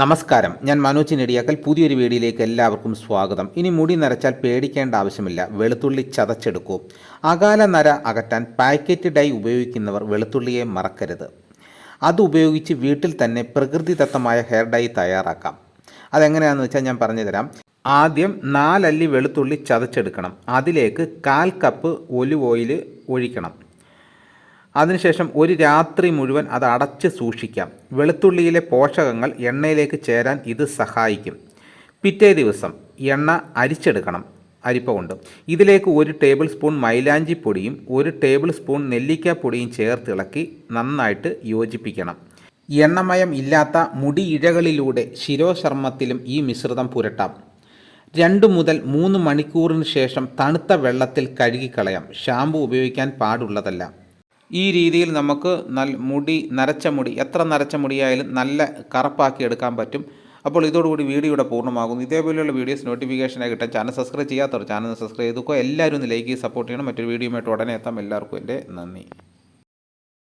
നമസ്കാരം. ഞാൻ മനോജ് നെടിയാക്കൽ. പുതിയൊരു വീഡിയോയിലേക്ക് എല്ലാവർക്കും സ്വാഗതം. ഇനി മുടി നരച്ചാൽ പേടിക്കേണ്ട ആവശ്യമില്ല. വെളുത്തുള്ളി ചതച്ചെടുക്കൂ. അകാല നര അകറ്റാൻ പാക്കറ്റ് ഡൈ ഉപയോഗിക്കുന്നവർ വെളുത്തുള്ളിയെ മറക്കരുത്. അത് ഉപയോഗിച്ച് വീട്ടിൽ തന്നെ പ്രകൃതിദത്തമായ ഹെയർ ഡൈ തയ്യാറാക്കാം. അതെങ്ങനെയാണെന്ന് വെച്ചാൽ ഞാൻ പറഞ്ഞു തരാം ആദ്യം നാലല്ലി വെളുത്തുള്ളി ചതച്ചെടുക്കണം. അതിലേക്ക് കാൽ കപ്പ് ഒലിവ് ഓയിൽ ഒഴിക്കണം. അതിനുശേഷം ഒരു രാത്രി മുഴുവൻ അത് അടച്ച് സൂക്ഷിക്കാം. വെളുത്തുള്ളിയിലെ പോഷകങ്ങൾ എണ്ണയിലേക്ക് ചേരാൻ ഇത് സഹായിക്കും. പിറ്റേ ദിവസം എണ്ണ അരിച്ചെടുക്കണം. അരിപ്പ കൊണ്ട്. ഇതിലേക്ക് ഒരു ടേബിൾ സ്പൂൺ മൈലാഞ്ചി പൊടിയും ഒരു ടേബിൾ സ്പൂൺ നെല്ലിക്കാപ്പൊടിയും ചേർത്തിളക്കി നന്നായിട്ട് യോജിപ്പിക്കണം. എണ്ണമയം ഇല്ലാത്ത മുടിയിഴകളിലൂടെ ശിരോശർമ്മത്തിലും ഈ മിശ്രിതം പുരട്ടാം. രണ്ട് മുതൽ മൂന്ന് മണിക്കൂറിന് ശേഷം തണുത്ത വെള്ളത്തിൽ കഴുകിക്കളയാം. ഷാമ്പു ഉപയോഗിക്കാൻ പാടുള്ളതല്ല. ഈ രീതിയിൽ നമുക്ക് നൽ മുടി നരച്ച മുടി എത്ര നരച്ച മുടിയായാലും നല്ല കറുപ്പാക്കി എടുക്കാൻ പറ്റും. അപ്പോൾ ഇതോടുകൂടി വീഡിയോ ഇവിടെ പൂർണമാകുന്നു. ഇതേപോലെയുള്ള വീഡിയോസ് നോട്ടിഫിക്കേഷനായി കിട്ടാൻ ചാനൽ സബ്സ്ക്രൈബ് ചെയ്യാത്തവർ ചാനൽ സബ്സ്ക്രൈബ് ചെയ്തുക്കോ. എല്ലാവരും ഒന്ന് ലൈക്ക് സപ്പോർട്ട് ചെയ്യണം. മറ്റൊരു വീഡിയോയുമായിട്ട് ഉടനെ എത്താം. എല്ലാവർക്കും എന്റെ നന്ദി.